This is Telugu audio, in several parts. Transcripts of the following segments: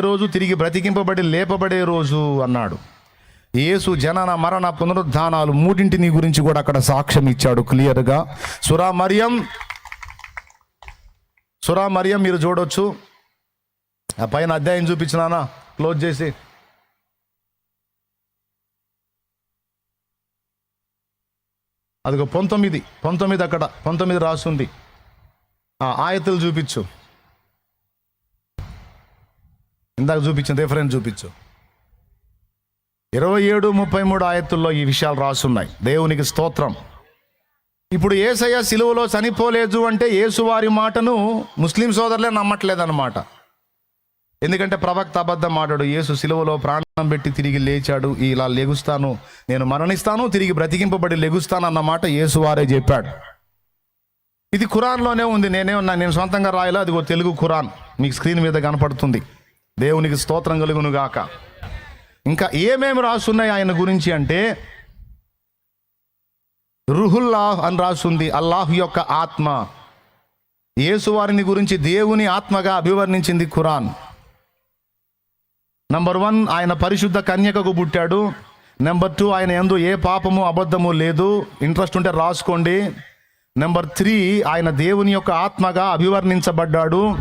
రోజు తిరిగి బ్రతికింపబడి లేపబడే రోజు అన్నాడు. యేసు జనన మరణ పునరుద్ధానాలు మూడింటిని గురించి కూడా అక్కడ సాక్ష్యం ఇచ్చాడు క్లియర్గా. సురా మరియం సురా మరియం మీరు చూడొచ్చు. ఆ పైన అధ్యాయం చూపించినానా క్లోజ్ చేసి. అదిగో పంతొమ్మిది పంతొమ్మిది అక్కడ పంతొమ్మిది రాసుంది ఆ ఆయతలు చూపించు. ఇందాక చూపించింది రిఫరెన్స్ చూపించు. ఇరవై ఏడు ముప్పై మూడు ఆయత్తుల్లో ఈ విషయాలు రాసున్నాయి. దేవునికి స్తోత్రం. ఇప్పుడు ఏసయ్య సిలువలో చనిపోలేదు అంటే యేసువారి మాటను ముస్లిం సోదరులే నమ్మట్లేదన్నమాట. ఎందుకంటే ప్రవక్త అబద్ధం ఆడాడు. యేసు సిలువలో ప్రాణం పెట్టి తిరిగి లేచాడు. ఇలా లెగుస్తాను నేను మరణిస్తాను తిరిగి బ్రతికింపబడి లెగుస్తాను అన్నమాట యేసు వారే చెప్పాడు. ఇది ఖురాన్లోనే ఉంది. నేనే ఉన్నా నేను సొంతంగా రాయలే? అదిగో తెలుగు ఖురాన్. మీకు స్క్రీన్ మీద కనపడుతుంది. దేవునికి స్తోత్రం కలుగును గాక ఇంకా ఏమేమి రాసున్నాయి ఆయన గురించి అంటే రుహుల్లాహ్ అని రాసుంది అల్లాహ్ యొక్క ఆత్మ. యేసువారిని గురించి దేవుని ఆత్మగా అభివర్ణించింది ఖురాన్. నంబర్ వన్ ఆయన పరిశుద్ధ కన్యకకు పుట్టాడు. నెంబర్ టూ ఆయన ఎందు ఏ పాపము అబద్ధము లేదు. ఇంట్రెస్ట్ ఉంటే రాసుకోండి. నెంబర్ త్రీ ఆయన దేవుని యొక్క ఆత్మగా అభివర్ణించబడ్డాడు.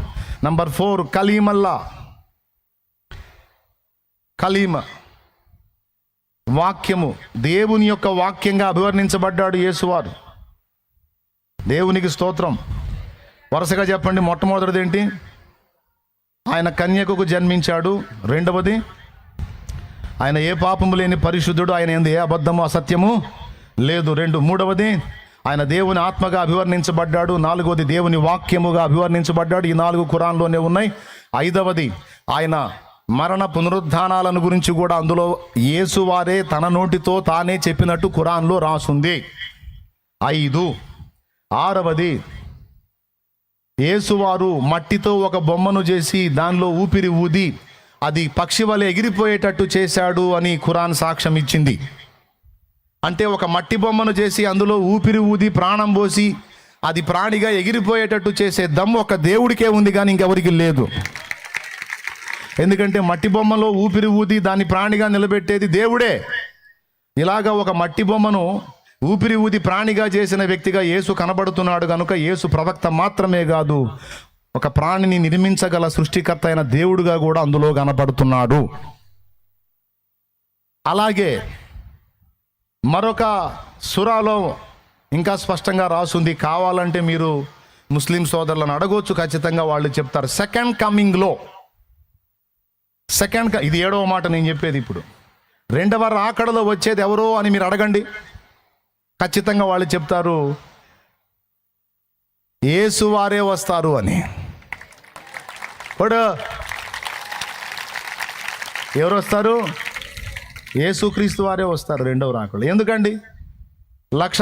Number four కలీమల్లా. కలీమ. వాక్యము. దేవుని యొక్క వాక్యంగా అభివర్ణించబడ్డాడు యేసువారు. దేవునికి స్తోత్రం. వరుసగా చెప్పండి మొట్టమొదటిది ఏంటి? ఆయన కన్యకకు జన్మించాడు. రెండవది ఆయన ఏ పాపము లేని పరిశుద్ధుడు ఆయన ఎందు ఏ అబద్ధము అసత్యము లేదు. రెండు మూడవది ఆయన దేవుని ఆత్మగా అభివర్ణించబడ్డాడు. నాలుగవది దేవుని వాక్యముగా అభివర్ణించబడ్డాడు. ఈ నాలుగు ఖురాన్లోనే ఉన్నాయి. ఐదవది ఆయన మరణ పునరుద్ధానాలను గురించి కూడా అందులో యేసువారే తన నోటితో తానే చెప్పినట్టు ఖురాన్లో రాసుంది. ఐదు. ఆరవది. యేసువారు మట్టితో ఒక బొమ్మను చేసి దానిలో ఊపిరి ఊది అది పక్షి వలె ఎగిరిపోయేటట్టు చేశాడు అని ఖురాన్ సాక్ష్యం ఇచ్చింది. అంటే ఒక మట్టి బొమ్మను చేసి అందులో ఊపిరి ఊది ప్రాణం పోసి అది ప్రాణిగా ఎగిరిపోయేటట్టు చేసే దమ్ము ఒక దేవుడికే ఉంది కానీ ఇంకెవరికి లేదు. ఎందుకంటే మట్టి బొమ్మలో ఊపిరి ఊది దాన్ని ప్రాణిగా నిలబెట్టేది దేవుడే. ఇలాగా ఒక మట్టి బొమ్మను ఊపిరి ఊది ప్రాణిగా చేసిన వ్యక్తిగా యేసు కనబడుతున్నాడు కనుక యేసు ప్రవక్త మాత్రమే కాదు ఒక ప్రాణిని నిర్మించగల సృష్టికర్త అయిన దేవుడుగా కూడా అందులో కనబడుతున్నాడు. అలాగే మరొక సురాలో ఇంకా స్పష్టంగా రాసుంది కావాలంటే మీరు ముస్లిం సోదరులను అడగొచ్చు ఖచ్చితంగా వాళ్ళు చెప్తారు. సెకండ్ కమింగ్లో సెకండ్ ఇది ఏడవ మాట నేను చెప్పేది ఇప్పుడు. రెండవ రాకడలో వచ్చేది ఎవరో అని మీరు అడగండి. ఖచ్చితంగా వాళ్ళు చెప్తారు ఏసు వారే వస్తారు అని. ఇప్పుడు ఎవరు వస్తారు? ఏసుక్రీస్తు వారే వస్తారు రెండవ రాకడలో. ఎందుకండి? లక్ష